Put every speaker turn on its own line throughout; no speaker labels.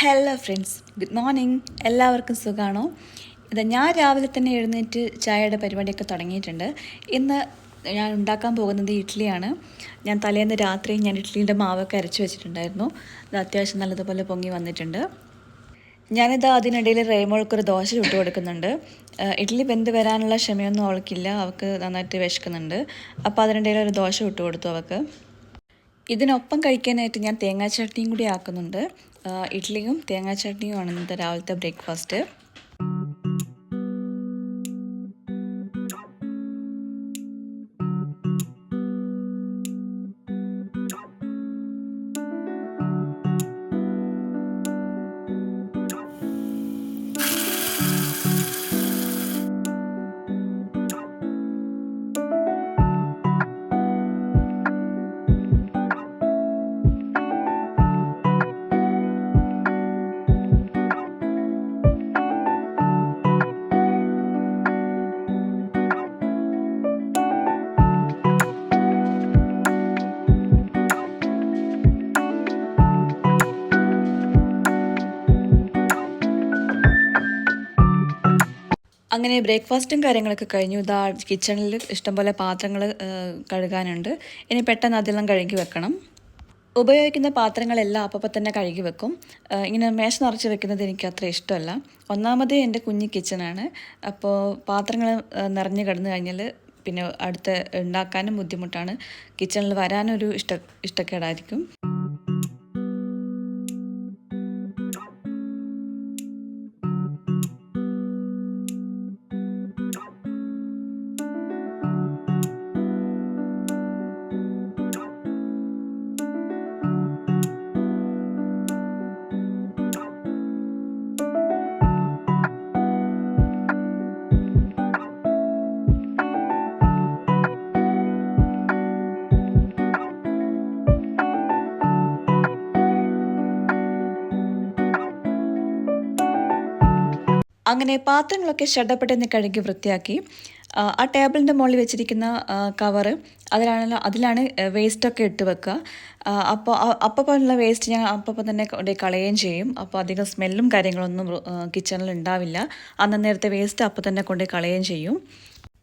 Hello friends good morning എല്ലാവർക്കും സുഖമാണോ ഇത് ഞാൻ രാവിലെ തന്നെ എഴുന്നേറ്റ് ചായയുടെ പരിപാടിയൊക്കെ തുടങ്ങിയിട്ടുണ്ട്. ഇന്ന് ഞാൻ ഉണ്ടാക്കാൻ പോകുന്നത് ഇഡ്ഡലിയാണ്. ഞാൻ തലേന്ന് രാത്രി ഞാൻ ഇഡ്ഡലിയുടെ മാവൊക്കെ അരച്ച് വെച്ചിട്ടുണ്ടായിരുന്നു. അത് അത്യാവശ്യം നല്ലതുപോലെ പൊങ്ങി വന്നിട്ടുണ്ട്. ഞാനിത് അതിനിടയിൽ റേമോൾക്കൊരു ദോശ ചുട്ട് കൊടുക്കുന്നുണ്ട്. ഇഡ്ഡലി വെന്ത് വരാനുള്ള ക്ഷമയൊന്നും അവൾക്കില്ല. അവൾക്ക് നന്നായിട്ട് വിശക്കുന്നുണ്ട്. അപ്പോൾ അതിനിടയിൽ ഒരു ദോശ ചുട്ട് കൊടുത്തു അവൾക്ക്. ഇതിനൊപ്പം കഴിക്കാനായിട്ട് ഞാൻ തേങ്ങാ ചട്നിയും കൂടി ആക്കുന്നുണ്ട്. ഇഡ്ഡലിയും തേങ്ങാ ചട്നിയുമാണ് ഇന്നത്തെ രാവിലത്തെ ബ്രേക്ക്ഫാസ്റ്റ്. അങ്ങനെ ബ്രേക്ക്ഫാസ്റ്റും കാര്യങ്ങളൊക്കെ കഴിഞ്ഞു. ഇതാ കിച്ചണിൽ ഇഷ്ടംപോലെ പാത്രങ്ങൾ കഴുകാനുണ്ട്. ഇനി പെട്ടെന്ന് അതെല്ലാം കഴുകി വെക്കണം. ഉപയോഗിക്കുന്ന പാത്രങ്ങളെല്ലാം അപ്പം തന്നെ കഴുകി വെക്കും. ഇങ്ങനെ മേശ നിറച്ച് വെക്കുന്നത് എനിക്ക് അത്ര ഇഷ്ടമല്ല. ഒന്നാമത് എന്റെ കുഞ്ഞ് കിച്ചണാണ്. അപ്പോൾ പാത്രങ്ങൾ നിറഞ്ഞു കിടന്നു കഴിഞ്ഞാൽ പിന്നെ അടുത്ത് ഉണ്ടാക്കാനും ബുദ്ധിമുട്ടാണ്. കിച്ചണിൽ വരാനൊരു ഇഷ്ട ഇഷ്ടക്കേടായിരിക്കും. അങ്ങനെ പാത്രങ്ങളൊക്കെ ശ്രദ്ധപ്പെട്ടെന്ന് കഴുകി വൃത്തിയാക്കി. ആ, ടേബിളിന്റെ മുകളിൽ വെച്ചിരിക്കുന്ന കവറ് അതിലാണല്ലോ അതിലാണ് വേസ്റ്റൊക്കെ ഇട്ട് വെക്കുക. അപ്പോൾ അപ്പപ്പോലുള്ള വേസ്റ്റ് ഞാൻ അപ്പോൾ തന്നെ കളയുകയും ചെയ്യും. അപ്പോൾ അധികം സ്മെല്ലും കാര്യങ്ങളൊന്നും കിച്ചണിൽ ഉണ്ടാവില്ല. അന്ന് നേരത്തെ വേസ്റ്റ് അപ്പം തന്നെ കൊണ്ട് കളയുകയും ചെയ്യും.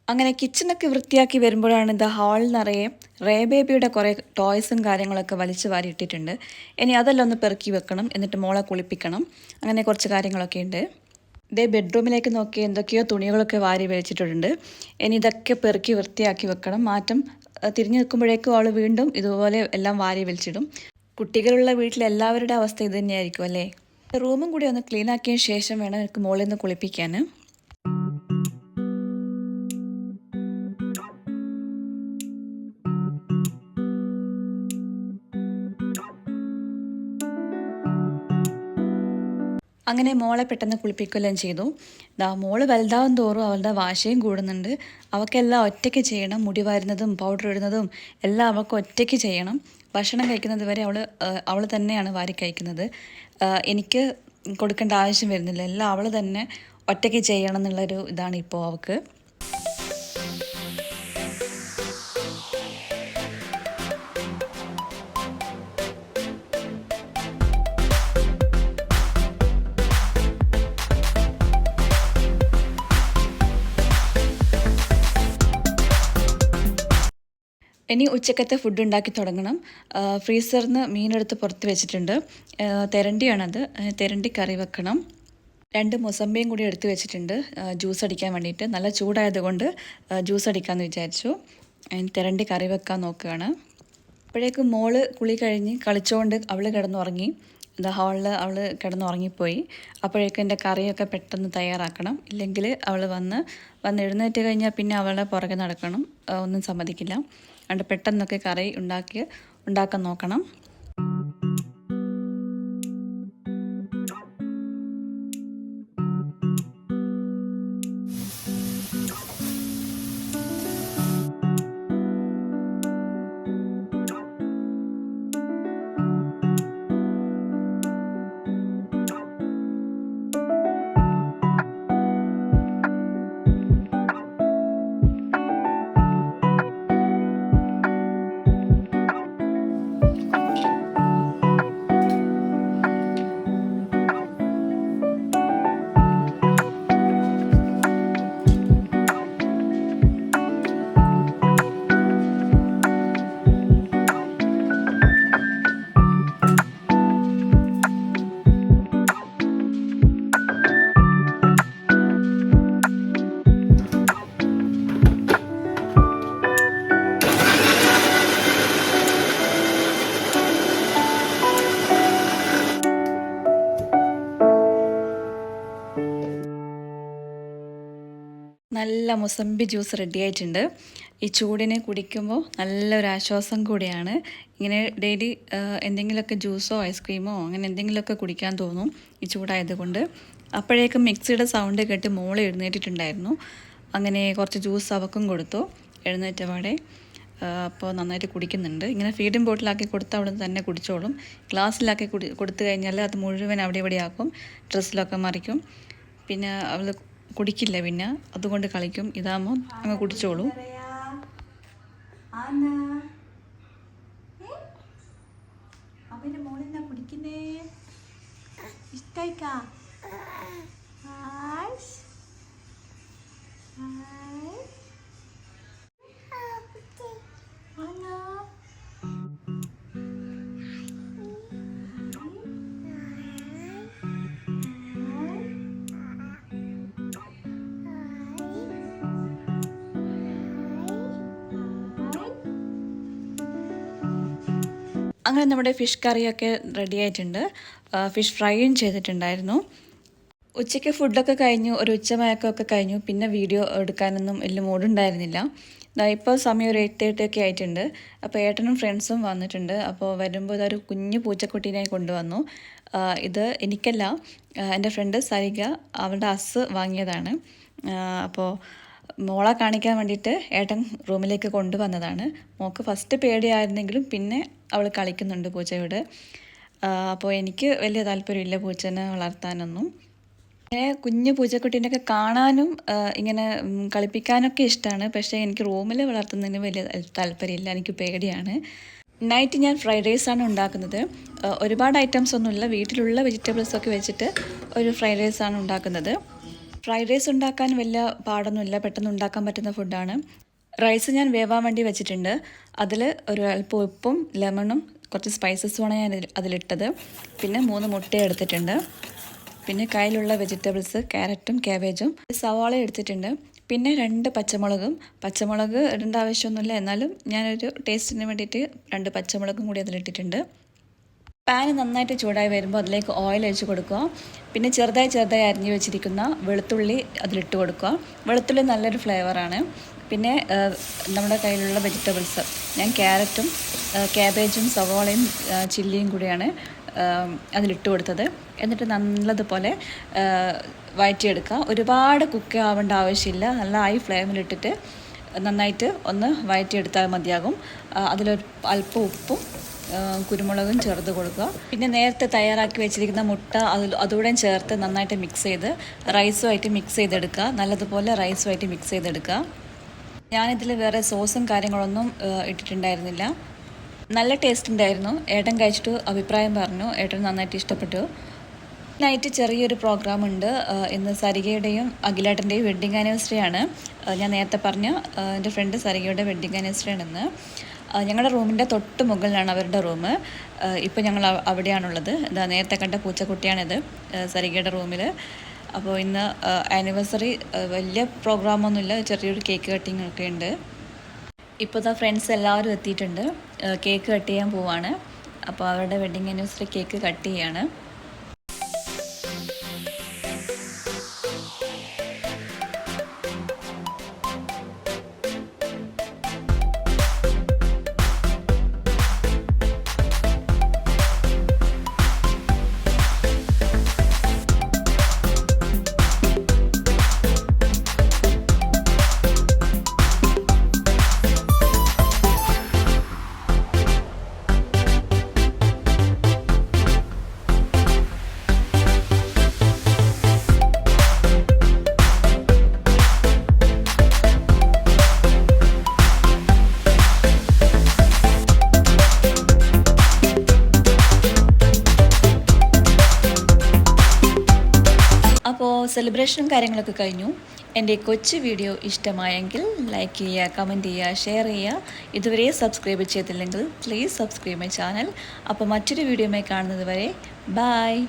അങ്ങനെ കിച്ചണൊക്കെ വൃത്തിയാക്കി വരുമ്പോഴാണ് ഇത് ഹാളിൽ നിറയെ റേ ബേബിയുടെ കുറേ ടോയ്സും കാര്യങ്ങളൊക്കെ വലിച്ചു വാരി ഇട്ടിട്ടുണ്ട്. ഇനി അതെല്ലാം ഒന്ന് പെറുക്കി വെക്കണം. എന്നിട്ട് മോളെ കുളിപ്പിക്കണം. അങ്ങനെ കുറച്ച് കാര്യങ്ങളൊക്കെ ഉണ്ട്. ഇതേ ബെഡ്റൂമിലേക്ക് നോക്കി എന്തൊക്കെയോ തുണികളൊക്കെ വാരി വലിച്ചിട്ടുണ്ട് ഇനി ഇതൊക്കെ പെറുക്കി വൃത്തിയാക്കി വെക്കണം. മാറ്റം തിരിഞ്ഞു നിൽക്കുമ്പോഴേക്കും അവൾ വീണ്ടും ഇതുപോലെ എല്ലാം വാരി വലിച്ചിടും. കുട്ടികളുള്ള വീട്ടിൽ എല്ലാവരുടെ അവസ്ഥ ഇത് തന്നെയായിരിക്കും അല്ലേ? റൂമും കൂടി ഒന്ന് ക്ലീൻ ആക്കിയ ശേഷം വേണം എനിക്ക് മുകളിൽ നിന്ന് കുളിപ്പിക്കാൻ. അങ്ങനെ മോളെ പെട്ടെന്ന് കുളിപ്പിക്കുകയെല്ലാം ചെയ്തു. ദാ മോൾ വലുതാവും തോറും അവളുടെ വാശയും കൂടുന്നുണ്ട്. അവൾക്കെല്ലാം ഒറ്റയ്ക്ക് ചെയ്യണം. മുടി വാരുന്നതും പൗഡർ ഇടുന്നതും എല്ലാം അവൾക്ക് ഒറ്റയ്ക്ക് ചെയ്യണം. ഭക്ഷണം കഴിക്കുന്നത് വരെ അവൾ അവൾ തന്നെയാണ് വാരി കഴിക്കുന്നത്. എനിക്ക് കൊടുക്കേണ്ട ആവശ്യം വരുന്നില്ല. എല്ലാം അവൾ തന്നെ ഒറ്റയ്ക്ക് ചെയ്യണം എന്നുള്ളൊരു ഇതാണ് ഇപ്പോൾ അവൾക്ക് ഇനി ഉച്ചക്കത്തെ ഫുഡ് ഉണ്ടാക്കി തുടങ്ങണം. ഫ്രീസറിൽ നിന്ന് മീനെടുത്ത് പുറത്ത് വെച്ചിട്ടുണ്ട്. തെരണ്ടിയാണത്. തെരണ്ടി കറി വെക്കണം. രണ്ട് മുസമ്പയും കൂടി എടുത്ത് വെച്ചിട്ടുണ്ട്. ജ്യൂസ് അടിക്കാൻ വേണ്ടിയിട്ട്. നല്ല ചൂടായതുകൊണ്ട് ജ്യൂസ് അടിക്കാമെന്ന് വിചാരിച്ചു. തെരണ്ടി കറി വെക്കാൻ നോക്കുകയാണ്. അപ്പോഴേക്കും മോൾ കുളി കഴിഞ്ഞ് കളിച്ചുകൊണ്ട് അവൾ കിടന്നുറങ്ങി. എന്താ ഹാളിൽ അവൾ കിടന്നുറങ്ങിപ്പോയി. അപ്പോഴേക്കും എന്റെ കറിയൊക്കെ പെട്ടെന്ന് തയ്യാറാക്കണം. ഇല്ലെങ്കിൽ അവൾ വന്ന് വന്ന് എഴുന്നേറ്റ് കഴിഞ്ഞാൽ പിന്നെ അവളുടെ പുറകെ നടക്കണം. ഒന്നും സമ്മതിക്കില്ല. അതുകൊണ്ട് പെട്ടെന്നൊക്കെ കറി ഉണ്ടാക്കി ഉണ്ടാക്കാൻ നോക്കണം. മുസമ്പി ജ്യൂസ് റെഡി ആയിട്ടുണ്ട്. ഈ ചൂടിനെ കുടിക്കുമ്പോൾ നല്ലൊരു ആശ്വാസം കൂടിയാണ്. ഇങ്ങനെ ഡെയിലി എന്തെങ്കിലുമൊക്കെ ജ്യൂസോ ഐസ്ക്രീമോ അങ്ങനെ എന്തെങ്കിലുമൊക്കെ കുടിക്കാൻ തോന്നും ഈ ചൂടായതുകൊണ്ട്. അപ്പോഴേക്കും മിക്സിയുടെ സൗണ്ട് കേട്ട് മോൾ എഴുന്നേറ്റിട്ടുണ്ടായിരുന്നു. അങ്ങനെ കുറച്ച് ജ്യൂസ് അവക്കും കൊടുത്തു. എഴുന്നേറ്റ പാടെ അപ്പോൾ നന്നായിട്ട് കുടിക്കുന്നുണ്ട്. ഇങ്ങനെ ഫീഡിംഗ് ബോട്ടിലാക്കി കൊടുത്താൽ അവിടെ തന്നെ കുടിച്ചോളും. ഗ്ലാസ്സിലാക്കി കുടി കൊടുത്തു കഴിഞ്ഞാൽ അത് മുഴുവൻ അവിടെ ഇവിടെ ആക്കും ഡ്രസ്സിലൊക്കെ മറിക്കും. പിന്നെ അവൾ കുടിക്കില്ല പിന്നെ. അതുകൊണ്ട് കളിക്കും. ഇതാകുമ്പോൾ അങ്ങ് കുടിച്ചോളൂ. ഇഷ്ടായിക്കാ ഹായ് അങ്ങനെ നമ്മുടെ ഫിഷ് കറിയൊക്കെ റെഡി ആയിട്ടുണ്ട്. ഫിഷ് ഫ്രൈയും ചെയ്തിട്ടുണ്ടായിരുന്നു. ഉച്ചയ്ക്ക് ഫുഡൊക്കെ കഴിഞ്ഞു ഒരു ഉച്ചമയക്കമൊക്കെ കഴിഞ്ഞു. പിന്നെ വീഡിയോ എടുക്കാനൊന്നും വലിയ മൂടുണ്ടായിരുന്നില്ല ഇപ്പോൾ സമയം ഒരു എട്ട് എട്ടൊക്കെ ആയിട്ടുണ്ട്. അപ്പോൾ ഏട്ടനും ഫ്രണ്ട്സും വന്നിട്ടുണ്ട്. അപ്പോൾ വരുമ്പോൾ ഇതൊരു കുഞ്ഞു പൂച്ചക്കുട്ടീനെ കൊണ്ടുവന്നു. ഇത് എനിക്കല്ല. എന്റെ ഫ്രണ്ട് സരിക അവളുടെ അസ് വാങ്ങിയതാണ്. അപ്പോൾ മോളെ കാണിക്കാൻ വേണ്ടിയിട്ട് ഏട്ടൻ റൂമിലേക്ക് കൊണ്ടുവന്നതാണ്. മോൾക്ക് ഫസ്റ്റ് പേടിയായിരുന്നെങ്കിലും പിന്നെ അവൾ കളിക്കുന്നുണ്ട് പൂച്ചയോട്. അപ്പോൾ എനിക്ക് വലിയ താല്പര്യമില്ല പൂച്ചനെ വളർത്താനൊന്നും. ഇങ്ങനെ കുഞ്ഞു പൂച്ചക്കുട്ടീനൊക്കെ കാണാനും ഇങ്ങനെ കളിപ്പിക്കാനൊക്കെ ഇഷ്ടമാണ് പക്ഷേ എനിക്ക് റൂമിൽ വളർത്തുന്നതിന് വലിയ താല്പര്യമില്ല. എനിക്ക് പേടിയാണ്. നൈറ്റ് ഞാൻ ഫ്രൈഡ് റൈസാണ് ഉണ്ടാക്കുന്നത്. ഒരുപാട് ഐറ്റംസ് ഒന്നുമില്ല. വീട്ടിലുള്ള വെജിറ്റബിൾസ് ഒക്കെ വെച്ചിട്ട് ഒരു ഫ്രൈഡ് റൈസാണ് ഉണ്ടാക്കുന്നത്. ഫ്രൈഡ് റൈസ് ഉണ്ടാക്കാൻ വലിയ പാടൊന്നുമില്ല പെട്ടെന്ന് ഉണ്ടാക്കാൻ പറ്റുന്ന ഫുഡാണ് റൈസ് ഞാൻ വേവാൻ വേണ്ടി വെച്ചിട്ടുണ്ട്. അതിൽ ഒരു അല്പം ഉപ്പും ലെമണും കുറച്ച് സ്പൈസസുമാണ് ഞാൻ അതിലിട്ടത്. പിന്നെ മൂന്ന് മുട്ട എടുത്തിട്ടുണ്ട്. പിന്നെ കയ്യിലുള്ള വെജിറ്റബിൾസ് ക്യാരറ്റും ക്യാബേജും സവാള എടുത്തിട്ടുണ്ട്. പിന്നെ രണ്ട് പച്ചമുളകും. പച്ചമുളക് ഇടേണ്ട ആവശ്യമൊന്നുമില്ല. എന്നാലും ഞാനൊരു ടേസ്റ്റിന് വേണ്ടിയിട്ട് രണ്ട് പച്ചമുളകും കൂടി അതിലിട്ടിട്ടുണ്ട്. പാൻ നന്നായിട്ട് ചൂടായി വരുമ്പോൾ അതിലേക്ക് ഓയിൽ ഒഴിച്ച് കൊടുക്കുക. പിന്നെ ചെറുതായി ചെറുതായി അരിഞ്ഞു വെച്ചിരിക്കുന്ന വെളുത്തുള്ളി അതിലിട്ട് കൊടുക്കുക. വെളുത്തുള്ളി നല്ലൊരു ഫ്ലേവറാണ് പിന്നെ നമ്മുടെ കയ്യിലുള്ള വെജിറ്റബിൾസ് ഞാൻ ക്യാരറ്റും ക്യാബേജും സവോളയും ചില്ലിയും കൂടിയാണ് അതിലിട്ട് കൊടുത്തത്. എന്നിട്ട് നല്ലതുപോലെ വഴറ്റിയെടുക്കുക ഒരുപാട് കുക്ക് ആവേണ്ട ആവശ്യമില്ല. നല്ല ഹൈ ഫ്ലെയിമിലിട്ടിട്ട് നന്നായിട്ട് ഒന്ന് വഴറ്റിയെടുത്താൽ മതിയാകും. അതിലൊരു അല്പം ഉപ്പും കുരുമുളകും ചേർത്ത് കൊടുക്കുക. പിന്നെ നേരത്തെ തയ്യാറാക്കി വെച്ചിരിക്കുന്ന മുട്ട അതിൽ അതുകൂടെ ചേർത്ത് നന്നായിട്ട് മിക്സ് ചെയ്ത് റൈസുമായിട്ട് മിക്സ് ചെയ്തെടുക്കുക. നല്ലതുപോലെ റൈസുമായിട്ട് മിക്സ് ചെയ്തെടുക്കുക. ഞാനിതിൽ വേറെ സോസും കാര്യങ്ങളൊന്നും ഇട്ടിട്ടുണ്ടായിരുന്നില്ല. നല്ല ടേസ്റ്റ് ഉണ്ടായിരുന്നു. ഏട്ടൻ കഴിച്ചിട്ട് അഭിപ്രായം പറഞ്ഞു. ഏട്ടൻ നന്നായിട്ട് ഇഷ്ടപ്പെട്ടു. നൈറ്റ് ചെറിയൊരു പ്രോഗ്രാം ഉണ്ട്. ഇന്ന് സരികയുടെയും അഖിലേട്ടന്റെയും വെഡ്ഡിങ് ആനിവേഴ്സറി ആണ്. ഞാൻ നേരത്തെ പറഞ്ഞു എന്റെ ഫ്രണ്ട് സരികയുടെ വെഡ്ഡിങ് ആനിവേഴ്സറി ആണെന്ന് ഇന്ന്. ഞങ്ങളുടെ റൂമിന്റെ തൊട്ട് മുകളിലാണ് അവരുടെ റൂം. ഇപ്പോൾ ഞങ്ങൾ അവ- അവിടെയാണുള്ളത്. ഇതാ നേരത്തെ കണ്ട പൂച്ചക്കുട്ടിയാണിത് സരികയുടെ റൂമിൽ അപ്പോൾ ഇന്ന് ആനിവേഴ്സറി വലിയ പ്രോഗ്രാമൊന്നുമില്ല. ചെറിയൊരു കേക്ക് കട്ടിങ് ഒക്കെ ഉണ്ട്. ഇപ്പോൾ ദാ ഫ്രണ്ട്സ് എല്ലാവരും എത്തിയിട്ടുണ്ട്. കേക്ക് കട്ട് ചെയ്യാൻ പോവാണ്. അപ്പോൾ അവരുടെ വെഡ്ഡിങ് ആനിവേഴ്സറി കേക്ക് കട്ട് ചെയ്യാണ്. സെലിബ്രേഷനും കാര്യങ്ങളൊക്കെ കഴിഞ്ഞു. എന്റെ കൊച്ചു വീഡിയോ ഇഷ്ടമായെങ്കിൽ ലൈക്ക് ചെയ്യുക കമന്റ് ചെയ്യുക ഷെയർ ചെയ്യുക. ഇതുവരെ സബ്സ്ക്രൈബ് ചെയ്തില്ലെങ്കിൽ പ്ലീസ് സബ്സ്ക്രൈബ് മൈ ചാനൽ അപ്പോൾ മറ്റൊരു വീഡിയോയുമായി കാണുന്നത് വരെ ബായ്